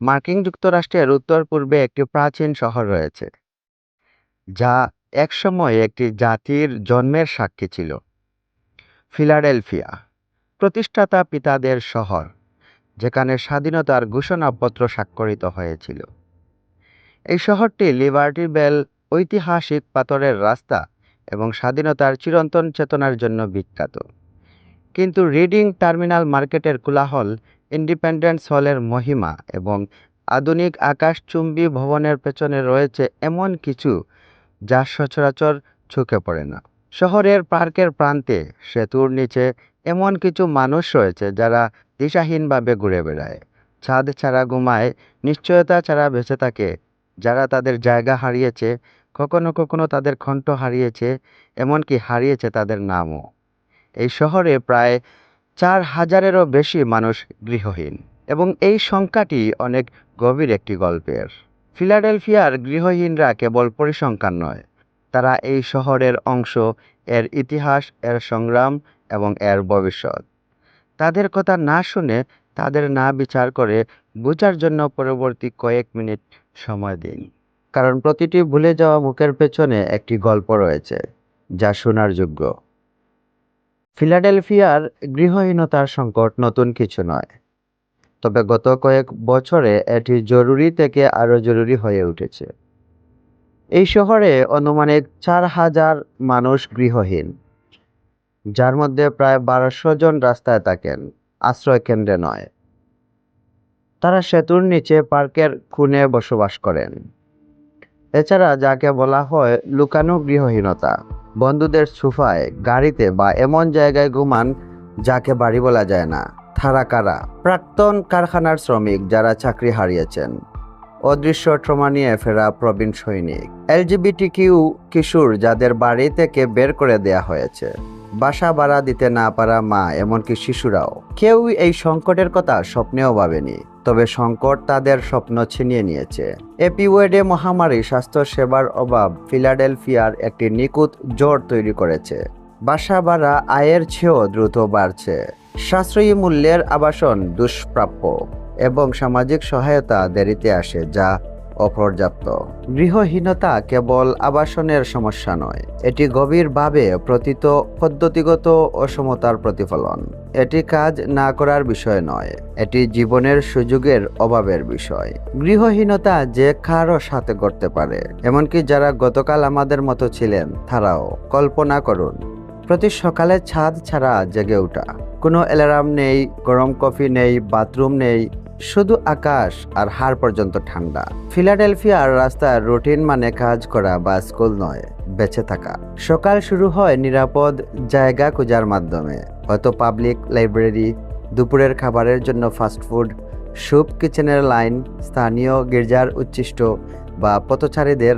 মার্কিন যুক্তরাষ্ট্রের উত্তর পূর্বে একটি প্রাচীন শহর রয়েছে, যা একসময় একটি জাতির জন্মের সাক্ষী ছিল, ফিলাডেলফিয়া। প্রতিষ্ঠাতা পিতাদের শহর, যেখানে স্বাধীনতার ঘোষণাপত্র স্বাক্ষরিত হয়েছিল। এই শহরটি লিবার্টি বেল ঐতিহাসিক পাথরের রাস্তা এবং স্বাধীনতার চিরন্তন চেতনার জন্য বিখ্যাত। কিন্তু রিডিং টার্মিনাল মার্কেটের কোলাহল ইন্ডিপেন্ডেন্স হলের মহিমা এবং আধুনিক আকাশচুম্বী ভবনের পেছনে রয়েছে এমন কিছু যা সচরাচর চোখে পড়ে না। শহরের পার্কের প্রান্তে সেতুর নিচে এমন কিছু মানুষ রয়েছে যারা দিশাহীনভাবে ঘুরে বেড়ায়। ছাদ ছাড়া ঘুমায়, নিশ্চয়তা ছাড়া বেঁচে থাকে, যারা তাদের জায়গা হারিয়েছে, কখনো কখনো তাদের কণ্ঠ হারিয়েছে, এমনকি হারিয়েছে তাদের নামও। এই শহরে প্রায় চার হাজারেরও বেশি মানুষ গৃহহীন। এবং এই সংখ্যাটি অনেক গভীর একটি গল্পের। ফিলাডেলফিয়ার গৃহহীনরা কেবল পরিসংখ্যান নয়, তারা এই শহরের অংশ, এর ইতিহাস, এর সংগ্রাম এবং এর ভবিষ্যৎ। তাদের কথা না শুনে তাদের না বিচার করে বোঝার জন্য পরবর্তী কয়েক মিনিট সময় দিন। কারণ প্রতিটি ভুলে যাওয়া মুখের পেছনে একটি গল্প রয়েছে, যা শোনার যোগ্য। ফিলাডেলফিয়ার গৃহহীনতার সংকট নতুন কিছু নয়। তবে গত কয়েক বছরে এটি জরুরি থেকে আরও জরুরি হয়ে উঠেছে। এই শহরে অনুমানিক চার হাজার মানুষ গৃহহীন, যার মধ্যে প্রায় বারোশো জন রাস্তায় থাকেন, আশ্রয় কেন্দ্রে নয়। তারা সেতুর নিচে পার্কের খুনে বসবাস করেন। এছাড়া যাকে বলা হয় লুকানো গৃহহীনতা, বন্ধুদের সোফায়, গাড়িতে বা এমন জায়গায় ঘুমান যাকে বাড়ি বলা যায় না তারা কারা, প্রাক্তন কারখানার শ্রমিক যারা চাকরি হারিয়েছেন। অদৃশ্য ট্রমা নিয়ে ফেরা প্রবীণ সৈনিক। এলজিবিটি কিউ কিশোর যাদের বাড়ি থেকে বের করে দেয়া হয়েছে। বাসা ভাড়া দিতে না পারা মা, এমনকি শিশুরাও। কেউ এই সংকটের কথা স্বপ্নেও ভাবেনি। তবে সংকট তাদের স্বপ্ন ছিনিয়ে নিয়েছে। এপিওয়েডে মহামারী স্বাস্থ্য সেবার অভাব ফিলাডেলফিয়ার একটি নিখুঁত জোর তৈরি করেছে। বাসা ভাড়া আয়ের চেয়েও দ্রুত বাড়ছে। সাশ্রয়ী মূল্যের আবাসন দুষ্প্রাপ্য এবং সামাজিক সহায়তা দেরিতে আসে, যা অপর্যাপ্ত। গৃহহীনতা কেবল আবাসনের সমস্যা নয়, এটি গভীরভাবে প্রতীত পদ্ধতিগত অসমতার প্রতিফলন। এটি কাজ না করার বিষয় নয়, এটি জীবনের সুযোগের অভাবের বিষয়। গৃহহীনতা যে কারও সাথে করতে পারে, এমনকি যারা গতকাল আমাদের মতো ছিলেন, তারাও। কল্পনা করুন, প্রতি সকালে ছাদ ছাড়া জেগে ওঠা। কোনো অ্যালার্ম নেই, গরম কফি নেই, বাথরুম নেই শুধু আকাশ আর হাড় পর্যন্ত ঠান্ডা। ফিলাডেলফিয়ার রাস্তার রুটিন মানে কাজ করা বা স্কুল নয়, বেঁচে থাকা। সকাল শুরু হয় নিরাপদ জায়গা খোঁজার মাধ্যমে। হয়তো পাবলিক লাইব্রেরি, দুপুরের খাবারের জন্য ফাস্টফুড স্যুপ কিচেনের লাইন, স্থানীয় গির্জার উচ্ছিষ্ট বা পথচারীদের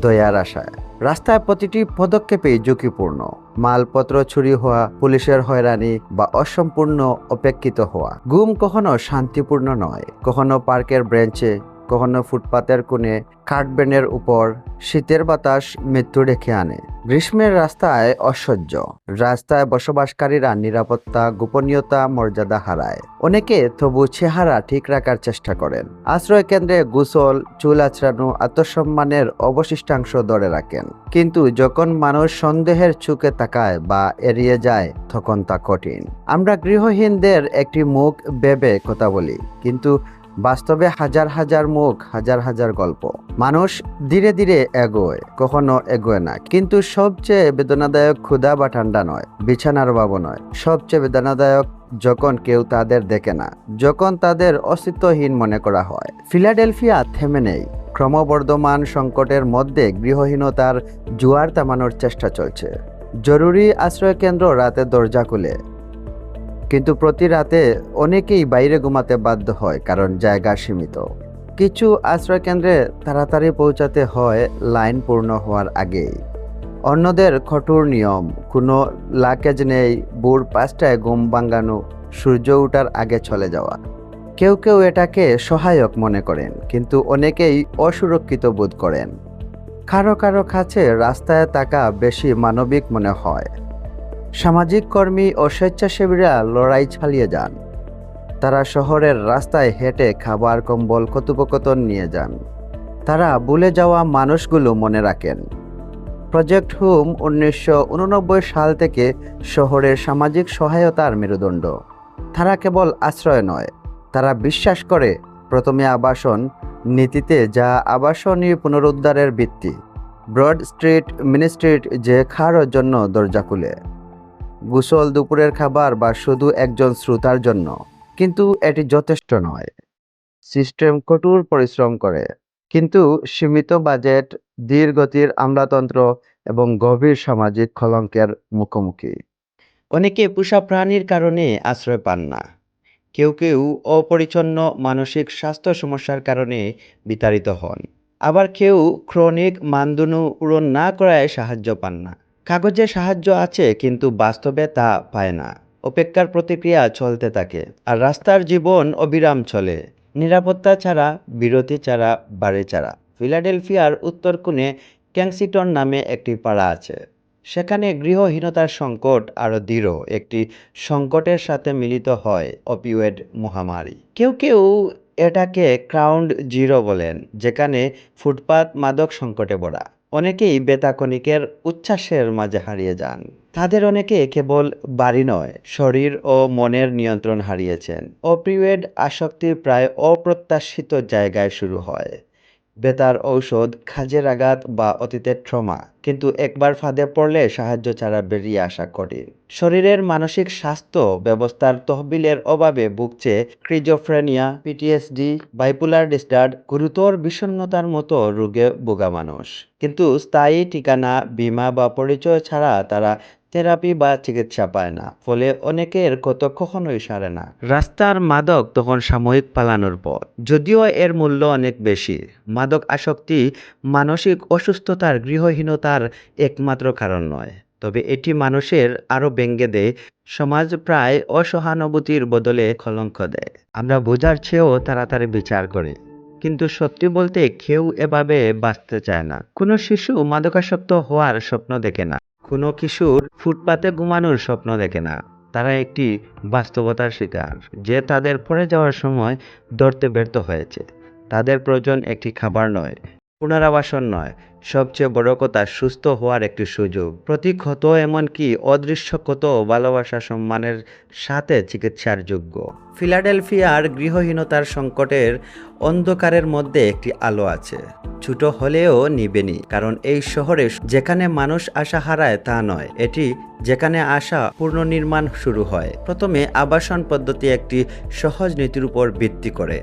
দয়ার আশায়। রাস্তায় প্রতিটি পদক্ষেপেই ঝুঁকিপূর্ণ। মালপত্র চুরি হওয়া, পুলিশের হয়রানি বা অসম্পূর্ণ অপেক্ষিত হওয়া। গুম কখনো শান্তিপূর্ণ নয়। কখনো পার্কের ব্রেঞ্চে কখনো ফুটপাতের কোণে কাঠবেনের উপর শীতের বাতাস মৃত্যু ডেকে আনে। গ্রীষ্মের রাস্তায় অসহ্য। রাস্তায় বসবাসকারীরা নিরাপত্তা, গোপনীয়তা, মর্যাদা হারায়। অনেকে তবু চেহারা ঠিক রাখার চেষ্টা করেন। আশ্রয় কেন্দ্রে গোসল, চুল আছড়ানো আত্মসম্মানের অবশিষ্টাংশ ধরে রাখেন। কিন্তু যখন মানুষ সন্দেহের চোখে তাকায় বা এড়িয়ে যায়, তখন তা কঠিন। আমরা গৃহহীনদের একটি মুখ ভেবে কথা বলি, কিন্তু বাস্তবে হাজার হাজার মুখ, হাজার হাজার গল্প। মানুষ ধীরে ধীরে এগোয়, কখনো এগোয় না। কিন্তু সবচেয়ে বেদনাদায়ক ক্ষুধা বা ঠান্ডা নয়, বিছানার অভাবও নয়। সবচেয়ে বেদনাদায়ক যখন কেউ তাদের দেখে না, যখন তাদের অস্তিত্বহীন মনে করা হয়। ফিলাডেলফিয়া থেমে নেই। ক্রমবর্ধমান সংকটের মধ্যে গৃহহীনতার জোয়ার থামানোর চেষ্টা চলছে। জরুরি আশ্রয়কেন্দ্র রাতে দরজা খুলে। কিন্তু প্রতি রাতে অনেকেই বাইরে ঘুমাতে বাধ্য হয়, কারণ জায়গা সীমিত। কিছু আশ্রয়কেন্দ্রে তাড়াতাড়ি পৌঁছাতে হয়, লাইন পূর্ণ হওয়ার আগেই। অন্যদের কঠোর নিয়ম, কোনো লাকেজ নেই বুড় পাঁচটায় ঘুম ভাঙ্গানো সূর্য ওঠার আগে চলে যাওয়া। কেউ কেউ এটাকে সহায়ক মনে করেন, কিন্তু অনেকেই অসুরক্ষিত বোধ করেন। কারও কারও কাছে রাস্তায় থাকা বেশি মানবিক মনে হয়। সামাজিক কর্মী ও স্বেচ্ছাসেবীরা লড়াই চালিয়ে যান। তারা শহরের রাস্তায় হেঁটে খাবার, কম্বল, কথোপকথন নিয়ে যান। তারা ভুলে যাওয়া মানুষগুলো মনে রাখেন। প্রজেক্ট হোম উনিশশো উননব্বই সাল থেকে শহরের সামাজিক সহায়তার মেরুদণ্ড। তারা কেবল আশ্রয় নয়, তারা বিশ্বাস করে, প্রথমে আবাসন, নীতিতে যা আবাসনী পুনরুদ্ধারের ভিত্তি। ব্রড স্ট্রিট মিনি স্ট্রিট যে খাওয়ার জন্য দরজা খুলে। গোসল দুপুরের খাবার বা শুধু একজন শ্রোতার জন্য। কিন্তু এটি যথেষ্ট নয়। সিস্টেম কঠোর পরিশ্রম করে। কিন্তু সীমিত বাজেট ধীর গতির আমলাতন্ত্র এবং গভীর সামাজিক কলঙ্কের মুখোমুখি। অনেকে পোষা প্রাণীর কারণে আশ্রয় পান না। কেউ কেউ অপরিচ্ছন্ন মানসিক স্বাস্থ্য সমস্যার কারণে বিতাড়িত হন। আবার কেউ ক্রনিক মানদণ্ড পূরণ না করায় সাহায্য পান না। কাগজে সাহায্য আছে, কিন্তু বাস্তবে তা পায় না। অপেক্ষার প্রতিক্রিয়া চলতে থাকে, আর রাস্তার জীবন অবিরাম চলে। নিরাপত্তা ছাড়া, বিরতি ছাড়া, বাড়ি ছাড়া। ফিলাডেলফিয়ার উত্তর কোণে ক্যাংসিটন নামে একটি পাড়া আছে। সেখানে গৃহহীনতার সংকট আরও দৃঢ়, একটি সংকটের সাথে মিলিত হয় অপিওয়েড মহামারী। কেউ কেউ এটাকে ক্রাউন্ড জিরো বলেন, যেখানে ফুটপাত মাদক সংকটে ভরা। অনেকেই বেতাকনিকের উচ্ছ্বাসের মাঝে হারিয়ে যান। তাদের অনেকে কেবল বাড়ি নয়, শরীর ও মনের নিয়ন্ত্রণ হারিয়েছেন। অপিওয়েড আসক্তির প্রায় অপ্রত্যাশিত জায়গায় শুরু হয়। বেতার ঔষধ, খাজের আঘাত বা অতীতের ট্রমা। কিন্তু একবার ফাঁদে পড়লে সাহায্য ছাড়া বেরিয়ে আসা কঠিন। শরীরের মানসিক স্বাস্থ্য ব্যবস্থার তহবিলের অভাবে ভুগছে ক্রিজোফ্রেনিয়া পিটিএসডি বাইপোলার ডিসঅর্ডার গুরুতর বিষণ্ণতার মতো রোগে ভোগা মানুষ। কিন্তু স্থায়ী ঠিকানা, বীমা বা পরিচয় ছাড়া তারা থেরাপি বা চিকিৎসা পায় না, ফলে অনেকের কত কখনোই সারে না। রাস্তার মাদক তখন সাময়িক পালানোর পথ, যদিও এর মূল্য অনেক বেশি। মাদক আসক্তি মানসিক অসুস্থতার গৃহহীনতার একমাত্র কারণ নয়, তবে এটি মানুষের আরও ব্যঙ্গে দেয়, সমাজ প্রায় অসহানুভূতির বদলে কলঙ্ক দেয়। আমরা বোঝার চেয়েও তাড়াতাড়ি বিচার করি, কিন্তু সত্যি বলতে কেউ এভাবে বাঁচতে চায় না। কোনো শিশু মাদকাসক্ত হওয়ার স্বপ্ন দেখে না। কোনো কিশোর ফুটপাতে ঘুমানোর স্বপ্ন দেখে না। তারা একটি বাস্তবতার শিকার, যে তাদের পড়ে যাওয়ার সময় ধরতে ব্যর্থ হয়েছে। তাদের প্রয়োজন একটি খাবার নয় পুনরাবাসন নয়, সবচেয়ে বড় কথা সুস্থ হওয়ার একটি সুযোগ। প্রতি ক্ষত এমনকি অদৃশ্য ক্ষত ভালোবাসা সম্মানের সাথে চিকিৎসার যোগ্য। ফিলাডেলফিয়ার গৃহহীনতার সংকটের অন্ধকারের মধ্যে একটি আলো আছে। ছোট হলেও নিবেনি কারণ এই শহরে যেখানে মানুষ আশা হারায় তা নয়, এটি যেখানে আশা পুনর্নির্মাণ শুরু হয়। প্রথমে আবাসন পদ্ধতি একটি সহজ নীতির উপর ভিত্তি করে।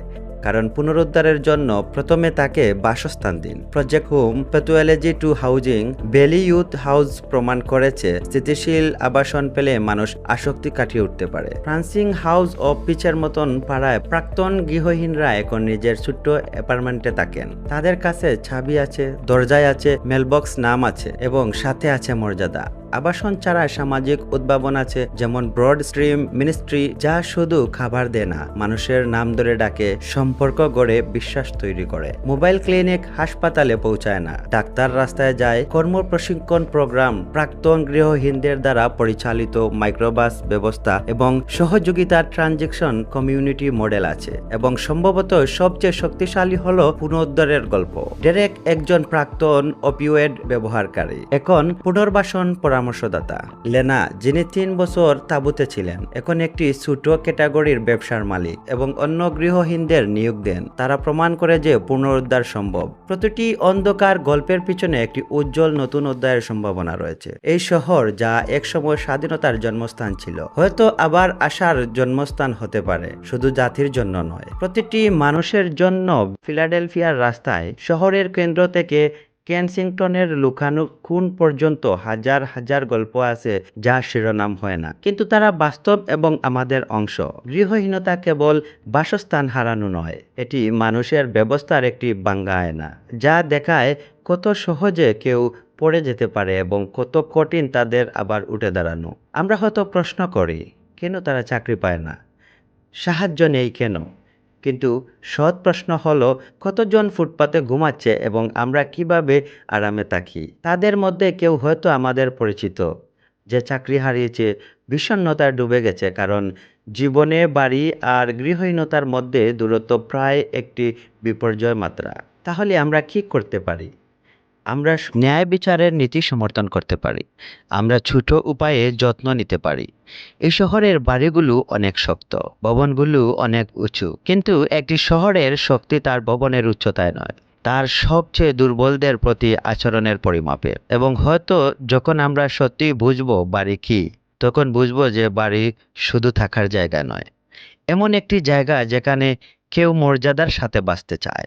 কারণ পুনরুদ্ধারের জন্য প্রথমে তাকে বাসস্থান দিন। প্রজেক্ট হোম পেতুয়ালজি টু হাউজিং বেলি ইউথ হাউস প্রমাণ করেছে স্থিতিশীল আবাসন পেলে মানুষ আসক্তি কাটিয়ে উঠতে পারে। ফ্রান্সিং হাউস ও পিচের মতন পাড়ায় প্রাক্তন গৃহহীনরা এখন নিজের ছোট্ট অ্যাপার্টমেন্টে থাকেন। তাদের কাছে ছাবি আছে, দরজায় আছে মেলবক্স নাম আছে এবং সাথে আছে মর্যাদা। আবাসন ছাড়া সামাজিক উদ্ভাবন আছে, যেমন ব্রড স্ট্রিম, মিনিস্ট্রি, যা শুধু খাবার দেয় না, মানুষের নাম ধরে ডাকে, সম্পর্ক গড়ে, বিশ্বাস তৈরি করে। মোবাইল ক্লিনিক হাসপাতালে পৌঁছায় না। ডাক্তার রাস্তায় যায়, কর্ম প্রশিক্ষণ প্রোগ্রাম, প্রাক্তন গৃহহীনদের দ্বারা পরিচালিত মাইক্রোবাস ব্যবস্থা এবং সহযোগিতার ট্রানজেকশন কমিউনিটি মডেল আছে এবং সম্ভবত সবচেয়ে শক্তিশালী হল পুনরুদ্ধারের গল্প। ডেরেক একজন প্রাক্তন অপিওয়েড ব্যবহারকারী। এখন পুনর্বাসন পরামর্শদাতা। লেনা, যিনি তিন বছর তাঁবুতে ছিলেন, এখন একটি ছোট ক্যাটাগরির ব্যবসার মালিক এবং অন্য গৃহহীনদের নিয়োগ দেন। তারা প্রমাণ করে যে পুনরুদ্ধার সম্ভব। প্রতিটি অন্ধকার গল্পের পিছনে একটি উজ্জ্বল নতুন অধ্যায়ের সম্ভাবনা রয়েছে। এই শহর যা একসময় স্বাধীনতার জন্মস্থান ছিল, হয়তো আবার আশার জন্মস্থান হতে পারে, শুধু জাতির জন্য নয়। প্রতিটি মানুষের জন্য ফিলাডেলফিয়ার রাস্তায় শহরের কেন্দ্র থেকে কেনসিংটনের লুকানো খুন পর্যন্ত হাজার হাজার গল্প আছে, যা শিরোনাম হয় না। কিন্তু তারা বাস্তব এবং আমাদের অংশ। গৃহহীনতা কেবল বাসস্থান হারানো নয়, এটি মানুষের ব্যবস্থার একটি বাঙ্গা আয়না, যা দেখায় কত সহজে কেউ পড়ে যেতে পারে এবং কত কঠিন তাদের আবার উঠে দাঁড়ানো। আমরা হয়তো প্রশ্ন করি, কেন তারা চাকরি পায় না? সাহায্য নেই কেন? কিন্তু সৎ প্রশ্ন হলো, কতজন ফুটপাতে ঘুমাচ্ছে এবং আমরা কীভাবে আরামে থাকি? তাদের মধ্যে কেউ হয়তো আমাদের পরিচিত, যে চাকরি হারিয়েছে বিষণ্ণতায় ডুবে গেছে, কারণ জীবনে বাড়ি আর গৃহহীনতার মধ্যে দূরত্ব প্রায় একটি বিপর্যয় মাত্রা। তাহলে আমরা কি করতে পারি? আমরা ন্যায় বিচারের নীতি সমর্থন করতে পারি। আমরা ছোট উপায়ে যত্ন নিতে পারি। এই শহরের বাড়িগুলো অনেক শক্ত, ভবনগুলো অনেক উঁচু। কিন্তু একটি শহরের শক্তি তার ভবনের উচ্চতায় নয়। তার সবচেয়ে দুর্বলদের প্রতি আচরণের পরিমাপে। এবং হয়তো যখন আমরা সত্যি বুঝব বাড়ি কি, তখন বুঝব যে বাড়ি শুধু থাকার জায়গা নয়। এমন একটি জায়গা যেখানে কেউ মর্যাদার সাথে বাঁচতে চায়।